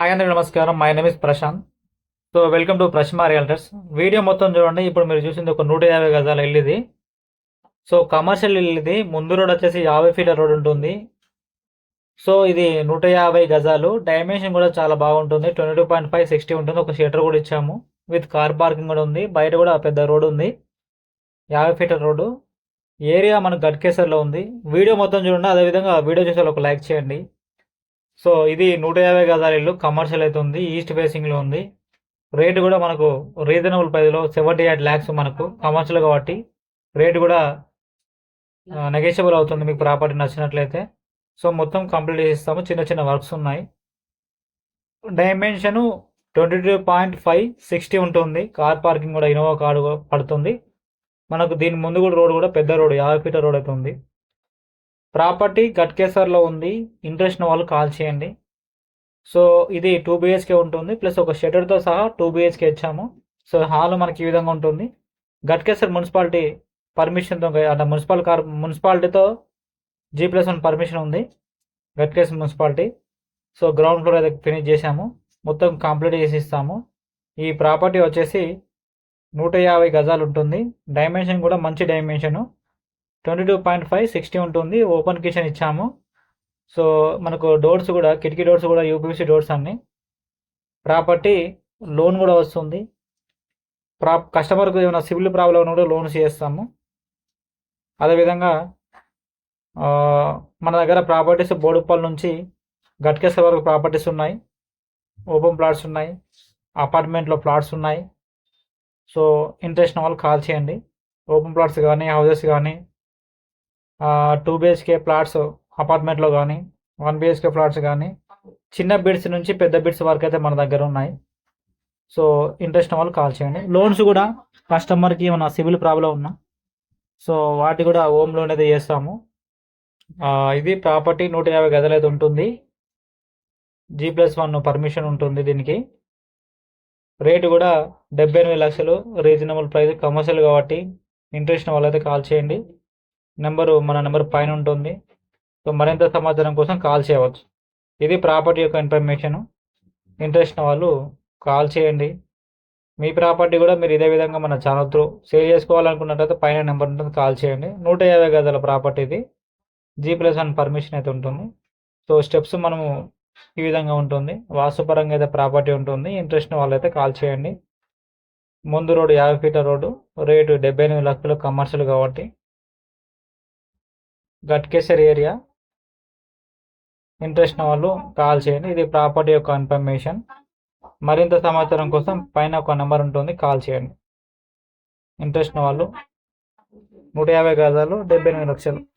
Hi అందరికీ నమస్కారం. My name is Prashanth so welcome to Prashma realtors video మొత్తం చూడండి. ఇప్పుడు మీరు చూసింది ఒక నూట యాభై గజాల ఇల్లుది సో కమర్షియల్ ఇల్లుది ముందు రోడ్ వచ్చేసి యాభై ఫీట్ల రోడ్ ఉంటుంది. సో ఇది నూట యాభై గజాలు. డైమెన్షన్ కూడా చాలా బాగుంటుంది. Twenty two point five sixty ఉంటుంది. ఒక షటర్ కూడా ఇచ్చాము. విత్ కార్ పార్కింగ్ కూడా ఉంది. బయట కూడా పెద్ద రోడ్ ఉంది. యాభై ఫీట్ల రోడ్డు ఏరియా మనకు గట్కేసర్లో ఉంది. వీడియో మొత్తం చూడండి. అదేవిధంగా వీడియో చూసే ఒక లైక్ చేయండి. సో ఇది నూట యాభై గజాల ఇల్లు కమర్షియల్ అయితే ఉంది ఈస్ట్ ఫేసింగ్లో ఉంది. రేటు కూడా మనకు రీజనబుల్ ప్రైస్లో సెవెంటీ ఎయిట్ ల్యాక్స్ మనకు కమర్షియల్ కాబట్టి రేట్ కూడా నెగోషియబుల్ అవుతుంది మీకు ప్రాపర్టీ నచ్చినట్లయితే. సో మొత్తం కంప్లీట్ చేస్తాము చిన్న చిన్న వర్క్స్ ఉన్నాయి. Dimension twenty two point five sixty ఉంటుంది కార్ పార్కింగ్ కూడా ఇన్నోవా కార్ పడుతుంది. మనకు దీని ముందు కూడా రోడ్ కూడా పెద్ద రోడ్ యాభై ఫీటర్ రోడ్ అయితే ఉంది. ప్రాపర్టీ గట్కేసర్లో ఉంది. ఇంట్రెస్ట్ వాళ్ళు కాల్ చేయండి. సో ఇది టూ బిహెచ్కే ఉంటుంది. ప్లస్ ఒక షెటర్తో సహా టూ బిహెచ్కే ఇచ్చాము. సో హాల్ మనకి ఈ విధంగా ఉంటుంది. గట్కేసర్ మున్సిపాలిటీ పర్మిషన్తో అంటే మున్సిపల్ కార్ మున్సిపాలిటీతో జీ ప్లస్ వన్ పర్మిషన్ ఉంది. Ghatkesar municipality. So ground floor అయితే ఫినిష్ చేశాము. మొత్తం కంప్లీట్ చేసి ఇస్తాము. ఈ ప్రాపర్టీ వచ్చేసి నూట యాభై గజాలు ఉంటుంది. డైమెన్షన్ కూడా మంచి dimension. Twenty two point five sixty ఉంటుంది. ఓపెన్ కిచెన్ ఇచ్చాము. సో మనకు డోర్స్ కూడా కిటికీ డోర్స్ కూడా యూపీసీ డోర్స్ అన్నీ. ప్రాపర్టీ లోన్ కూడా వస్తుంది. ప్రా కస్టమర్కు ఏమైనా సివిల్ ప్రాబ్లం కూడా లోన్స్ చేస్తాము. అదేవిధంగా మన దగ్గర ప్రాపర్టీస్ బోడుపల్లి నుంచి గట్కేశ్వర వరకు ప్రాపర్టీస్ ఉన్నాయి. ఓపెన్ ప్లాట్స్ ఉన్నాయి. అపార్ట్మెంట్లో ప్లాట్స్ ఉన్నాయి. సో ఇంట్రెస్ట్ వాళ్ళు కాల్ చేయండి. ఓపెన్ ప్లాట్స్ కానీ హౌసెస్ కానీ టూ బిహెచ్కే ప్లాట్స్ అపార్ట్మెంట్లో కానీ వన్ బిహెచ్కే ప్లాట్స్ కానీ చిన్న బిడ్స్ నుంచి పెద్ద బిడ్స్ వరకు అయితే మన దగ్గర ఉన్నాయి. సో ఇంట్రెస్ట్ వాళ్ళు కాల్ చేయండి. లోన్స్ కూడా కస్టమర్కి ఏమైనా సివిల్ ప్రాబ్లం ఉన్నా సో వాటి కూడా హోమ్ లోన్ అయితే చేస్తాము. ఇది ప్రాపర్టీ నూట యాభై గదులు అయితే ఉంటుంది. జీ ప్లస్ వన్ పర్మిషన్ ఉంటుంది దీనికి. రేటు కూడా డెబ్బై ఎనిమిది లక్షలు రీజనబుల్ ప్రైస్ కమర్షియల్ కాబట్టి ఇంట్రెస్ట్ వాళ్ళైతే కాల్ చేయండి. నెంబరు మన నెంబర్ పైన ఉంటుంది. సో మరింత సమాచారం కోసం కాల్ చేయవచ్చు. ఇది ప్రాపర్టీ యొక్క ఇన్ఫర్మేషన్. ఇంట్రెస్ట్ వాళ్ళు కాల్ చేయండి. మీ ప్రాపర్టీ కూడా మీరు ఇదే విధంగా మన ఛానల్ త్రూ సేల్ చేసుకోవాలనుకున్నట్లయితే పైన నెంబర్ ఉంటుంది కాల్ చేయండి. నూట యాభై గజాల ప్రాపర్టీ ఇది. జీ ప్లస్ వన్ పర్మిషన్ అయితే ఉంటుంది. సో స్టెప్స్ మనము ఈ విధంగా ఉంటుంది. వాస్తుపరంగా అయితే ప్రాపర్టీ ఉంటుంది. ఇంట్రెస్ట్ వాళ్ళైతే కాల్ చేయండి. ముందు రోడ్డు యాభై ఫీట్ల రోడ్డు. రేటు డెబ్బై ఎనిమిది లక్షలు కమర్షియల్ కాబట్టి గట్కేసర్ ఏరియా. ఇంట్రెస్ట్ వాళ్ళు కాల్ చేయండి. ఇది ప్రాపర్టీ యొక్క ఇన్ఫర్మేషన్. మరింత సమాచారం కోసం పైన ఒక నెంబర్ ఉంటుంది. కాల్ చేయండి. ఇంట్రెస్ట్ వాళ్ళు నూట యాభై గజాలు డెబ్బై ఎనిమిది లక్షలు.